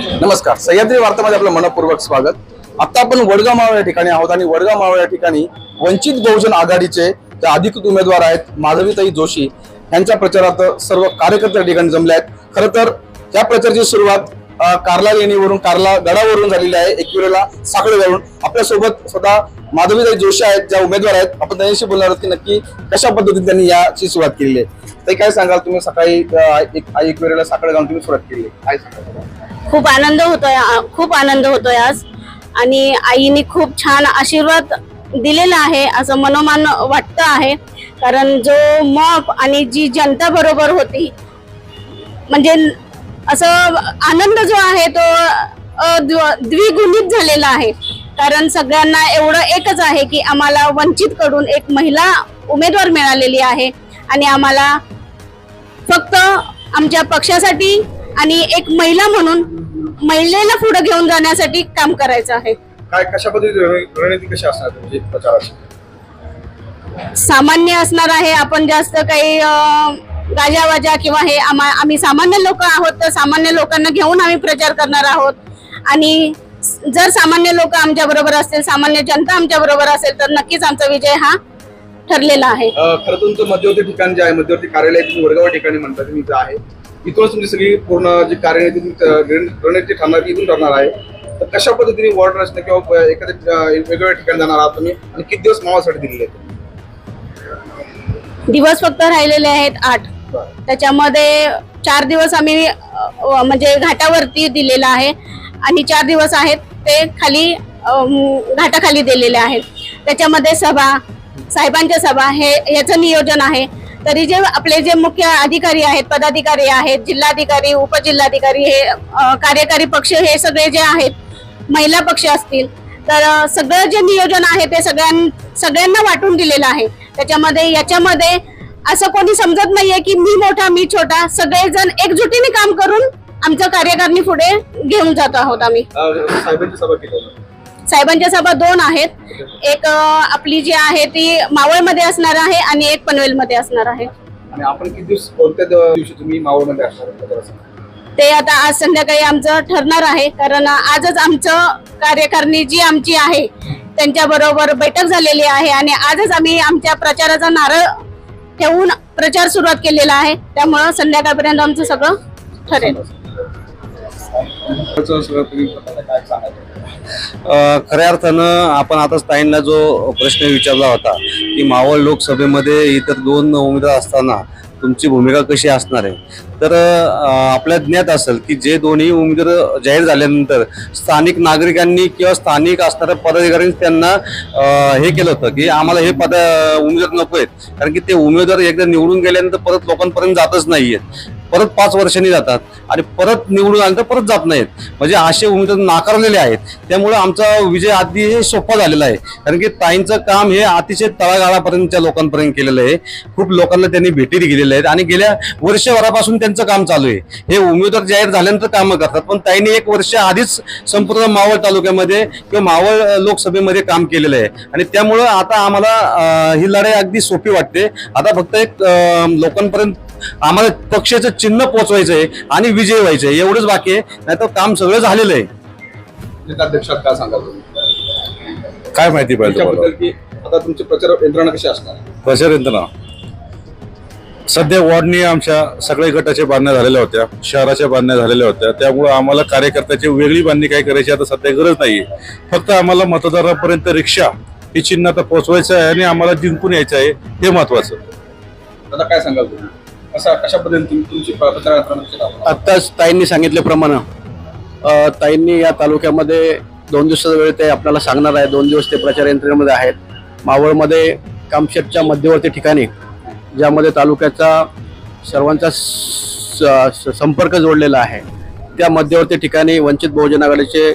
नमस्कार. सह्याद्री वार्तामध्ये आपलं मनपूर्वक स्वागत. आता आपण वडगाव मावळ या ठिकाणी आहोत आणि वडगाव मावळ या ठिकाणी वंचित बहुजन आघाडीचे जे अधिकृत उमेदवार आहेत माधवीताई जोशी यांच्या प्रचारात सर्व कार्यकर्ते या ठिकाणी जमले आहेत. खरं तर या प्रचाराची सुरुवात कार्ला लेणीवरून कार्ला गडावरून झालेली आहे. एकविरेला साखळेवरून आपल्यासोबत स्वतः माधवीताई जोशी आहेत ज्या उमेदवार आहेत. आपण त्यांच्याशी बोलणार आहोत की नक्की कशा पद्धतीने त्यांनी याची सुरुवात केलेली आहे. ते काय सांगाल तुम्ही? सकाळी अ, एक वेळेला साखळे जाऊन तुम्ही सुरुवात केली आहे. काय सांगाल? खूप आनंद होतोय आ- खूप आनंद होतोय आज. आणि आईने खूप छान आशीर्वाद दिलेला आहे असं मनोमान वाटतं आहे. कारण जो मॉप आणि जी जनता बरोबर होती म्हणजे असं आनंद जो आहे तो द्विगुणित झालेला आहे. कारण सगळ्यांना एवढं एकच आहे की आम्हाला वंचित कडून एक महिला उमेदवार मिळालेली आहे. आणि आम्हाला फक्त आमच्या पक्षासाठी आणि एक महिला म्हणून महिलेला पुढे घेऊन जाण्यासाठी काम करायचं आहे. काय कशा रणनीती रणनीती कशी असणार तुमची प्रचाराची? सामान्य असणार आहे आपण जास्त काही गाजावाजा किंवा हे आम्हा- आम्ही सामान्य लोक आहोत तर सामान्य लोकांना घेऊन आम्ही प्रचार करणार आहोत. आणि जर सामान्य लोक आमच्या बरोबर असतील सामान्य जनता आमच्या बरोबर असेल तर नक्कीच आमचा विजय हा ठरलेला आहे. खरं तुमचं मध्यवर्ती ठिकाण जे आहे मध्यवर्ती कार्यालय तुम्ही ठिकाणी म्हणता तुम्ही इथं आहे. इथूनच तुमची सगळी पूर्ण जी कार्यनीती रण- रणनीती ठरणार इथून ठरणार आहे. तर कशा पद्धतीने वॉर्ड रचना किंवा एखाद्या वेगवेगळ्या ठिकाणी जाणार आहात तुम्ही आणि किती दिवस मावासाठी दिलेले आहेत? दिवस फक्त राहिलेले आहेत आठ. त्याच्यामध्ये चार दिवस आम्ही म्हणजे घाटावरती दिलेला आहे. आणि चार दिवस आहेत ते खाली घाटाखाली दिलेले आहेत. त्याच्यामध्ये सभा साहेबांच्या सभा हे याचं नियोजन आहे. तरी जे आपले जे मुख्य अधिकारी आहेत पदाधिकारी आहेत जिल्हाधिकारी उपजिल्हाधिकारी हे कार्यकारी पक्ष हे सगळे जे आहेत महिला पक्ष असतील तर सगळं जे नियोजन आहे ते सगळ्यां सगळ्यांना वाटून दिलेलं आहे. त्याच्यामध्ये याच्यामध्ये असं कोणी समजत नाहीये की मी मोठा मी छोटा सगळेजण एकजुटीने काम करून आमचं कार्यकारिणी पुढे घेऊन जात आहोत आम्ही. साहेबांच्या सभा दोन आहेत. एक आपली जी आहे ती मावळमध्ये असणार आहे आणि एक पनवेलमध्ये असणार आहे. आणि आपण किती दिवस कोणत्या दिव- दिवशी तुम्ही मावळमध्ये असणार आहात प्रचारासाठी? ते आता आज संध्याकाळी आमचं ठरणार आहे. कारण आजच आमचं कार्यकारिणी जी आमची आहे त्यांच्या बरोबर बैठक झालेली आहे आणि आजच आम्ही आमच्या प्रचाराचा नारळ ठेवून प्रचार सुरुवात केलेला आहे. त्यामुळं संध्याकाळपर्यंत आमचं सगळं ठरेल. खऱ्या अर्थानं आपण आताच ताईंना जो प्रश्न विचारला होता की मावळ लोकसभेमध्ये इतर दोन उमेदवार असताना तुमची भूमिका कशी असणार आहे? तर आपल्या ज्ञात असेल की जे दोन्ही उमेदवार जाहीर झाल्यानंतर स्थानिक नागरिकांनी किंवा स्थानिक असणाऱ्या पदाधिकाऱ्यांनी त्यांना हे केलं होतं की आम्हाला हे पद उमेदवार नको आहेत. कारण की ते उमेदवार एकदा निवडून गेल्यानंतर परत लोकांपर्यंत जातच नाही आहेत परत पाच वर्षांनी जातात आणि परत निवडून आल्यानंतर परत जात नाहीत म्हणजे असे उमेदवार नाकारलेले आहेत. त्यामुळे आमचा विजय आधी हे सोपा झालेला आहे. कारण की ताईंचं काम हे अतिशय तळागाळापर्यंतच्या लोकांपर्यंत केलेलं आहे. खूप लोकांना त्यांनी भेटी दिलेल्या आहेत. आणि गेल्या वर्षभरापासून त्यांचं काम चालू आहे. हे उमेदवार जाहीर झाल्यानंतर कामं करतात. पण ताईंनी एक वर्ष आधीच संपूर्ण मावळ तालुक्यामध्ये किंवा मावळ लोकसभेमध्ये काम केलेलं आहे. आणि त्यामुळं आता आम्हाला ही लढाई अगदी सोपी वाटते. आता फक्त एक लोकांपर्यंत आम्हाला पक्षाचं चिन्ह पोचवायचं आहे आणि विजय व्हायचं आहे. एवढंच बाकी आहे. नाही तर काम सगळं झालेलं आहे. काय सांगाल तुम्ही? काय माहिती आता तुमचे प्रचार यंत्रणा कशी असणार? प्रचार यंत्रणा? सध्या वॉर्डनी आमच्या. सगळ्या गटाच्या बांधण्या झालेल्या होत्या. शहराच्या बांधण्या झालेल्या होत्या. त्यामुळे आम्हाला कार्यकर्त्याची वेगळी बांधणी काय करायची आता सध्या गरज नाहीये. फक्त आम्हाला मतदारापर्यंत रिक्षा ही चिन्ह आता पोहोचवायचं आहे आणि आम्हाला जिंकून यायचं आहे हे महत्वाचं. आता काय सांगाल तुम्ही कसा कशा पद्धतीने तुमची? आत्ताच ताईंनी सांगितल्याप्रमाणे ताईंनी या तालुक्यामध्ये दोन दिवसाचा वेळ ते आपल्याला सांगणार आहे. दोन दिवस ते प्रचार यंत्रणेमध्ये आहेत. मावळमध्ये कामशेतच्या मध्यवर्ती ठिकाणी ज्यामध्ये तालुक्याचा सर्वांचा स- स- संपर्क जोडलेला आहे. त्या मध्यवर्ती ठिकाणी वंचित बहुजन आघाडीचे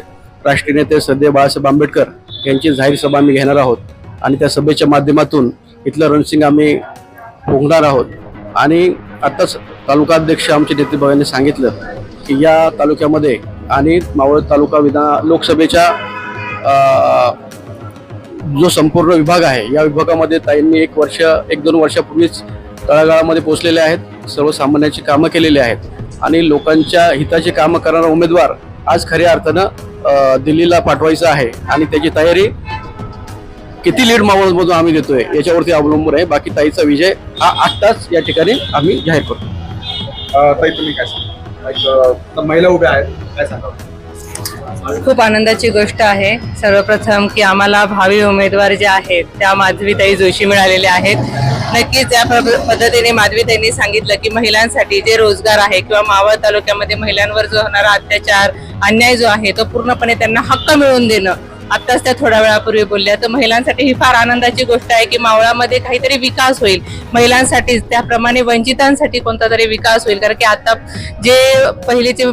राष्ट्रीय नेते सध्या बाळासाहेब आंबेडकर यांची जाहीर सभा आम्ही घेणार आहोत. आणि त्या सभेच्या माध्यमातून इथलं रणसिंग आम्ही पोहणार आहोत. आणि आत्ताच तालुकाध्यक्ष आमचे नेते यांनी सांगितलं की या तालुक्यामध्ये आणि मावळ तालुका विधान लोकसभेच्या जो संपूर्ण विभाग आहे या विभागामध्ये ताईंनी एक वर्ष एक दोन वर्षापूर्वीच तळागाळामध्ये पोचलेले आहेत सर्वसामान्यांची कामं केलेली आहेत आणि लोकांच्या हिताची कामं करणारा उमेदवार आज खऱ्या अर्थानं दिल्लीला पाठवायचं आहे आणि त्याची तयारी किती लीड मावळमधून आम्ही देतोय याच्यावरती अवलंबून आहे. बाकी ताईचा विजय हा आत्ताच या ठिकाणी आम्ही जाहीर करतो. ताई तुम्ही काय सांगा महिला उभ्या आहेत काय सांगा खूप आनंदाची गोष्ट आहे. सर्वप्रथम की आम्हाला भावी उमेदवार जे आहेत त्या माधवीताई जोशी मिळालेल्या आहेत. नक्कीच या प्र- पद्धतीने माधवीताईंनी सांगितलं की महिलांसाठी जे रोजगार आहे किंवा मावळ तालुक्यामध्ये महिलांवर जो होणारा अत्याचार अन्याय जो आहे तो पूर्णपणे त्यांना हक्क मिळवून देणं. आत्ताच त्या थोड्या वेळापूर्वी बोलल्या. तर महिलांसाठी ही फार आनंदाची गोष्ट आहे की मावळामध्ये काहीतरी विकास होईल. महिलांसाठी त्याप्रमाणे वंचितांसाठी कोणता तरी विकास होईल. कारण की आता जे पहिलेचे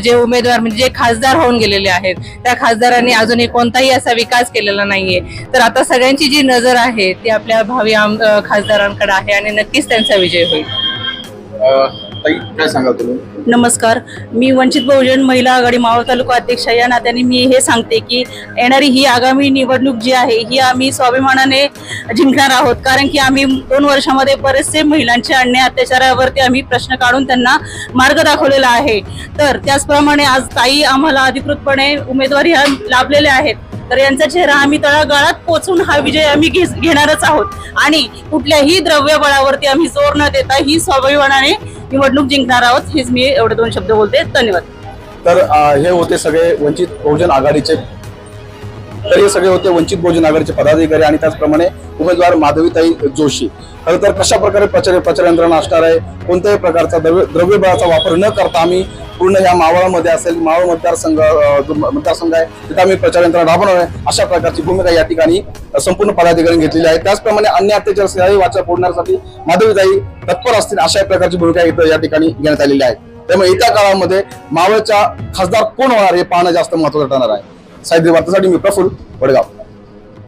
जे उमेदवार म्हणजे जे खासदार होऊन गेलेले आहेत त्या खासदारांनी अजूनही कोणताही असा विकास केलेला नाहीये. तर आता सगळ्यांची जी नजर आहे ती आपल्या भावी आम- खासदारांकडे आहे आणि नक्कीच त्यांचा विजय होईल. ताई काय सांगाल तुम्ही? नमस्कार. मी वंचित बहुजन महिला आघाडी मावळ तालुका अध्यक्ष या नात्याने मी हे सांगते की येणारी ही आगामी निवडणूक जी आहे ही आम्ही स्वाभिमानाने जिंकणार आहोत. कारण की आम्ही दोन वर्षामध्ये बरेचसे महिलांचे अन्याय अत्याचारावरती आम्ही प्रश्न काढून त्यांना मार्ग दाखवलेला आहे. तर त्याचप्रमाणे आज ताई आम्हाला अधिकृतपणे उमेदवारी ह्या लाभलेल्या आहेत. तर यांचा चेहरा आम्ही तळागाळात पोचून हा विजय आम्ही घे- घेणारच आहोत. आणि कुठल्याही द्रव्यबळावरती आम्ही जोर न देता ही स्वाभिमानाने निवडणूक जिंकणार आहोत हेच मी एवढे दोन शब्द बोलते. धन्यवाद. तर हे होते सगळे वंचित बहुजन आघाडीचे तर हे सगळे होते वंचित बहुजन आघाडीचे पदाधिकारी आणि त्याचप्रमाणे उमेदवार माधवीताई जोशी. खरं तर कशा प्रकारे प्रचार प्रचार यंत्रणा असणार आहे? कोणत्याही प्रकारचा द्रव्य द्रव्यबळाचा वापर न करता आम्ही पूर्ण या मावळामध्ये असेल मावळ मतदारसंघ जो मतदारसंघ आहे तिथे आम्ही प्रचार यंत्रणा राबवणार आहे. अशा प्रकारची भूमिका या ठिकाणी संपूर्ण पदाधिकाऱ्यांनी घेतलेली आहे. त्याचप्रमाणे अन्य अत्याचार वाचा फोडण्यासाठी माधवीताई तत्पर असतील अशा प्रकारची भूमिका इथं या ठिकाणी घेण्यात आलेली आहे. त्यामुळे येत्या काळामध्ये मावळच्या खासदार कोण होणार हे पाहणं जास्त महत्वाचं ठरणार आहे. साहित्य वार्तासाठी मी प्रफुल वडगाव.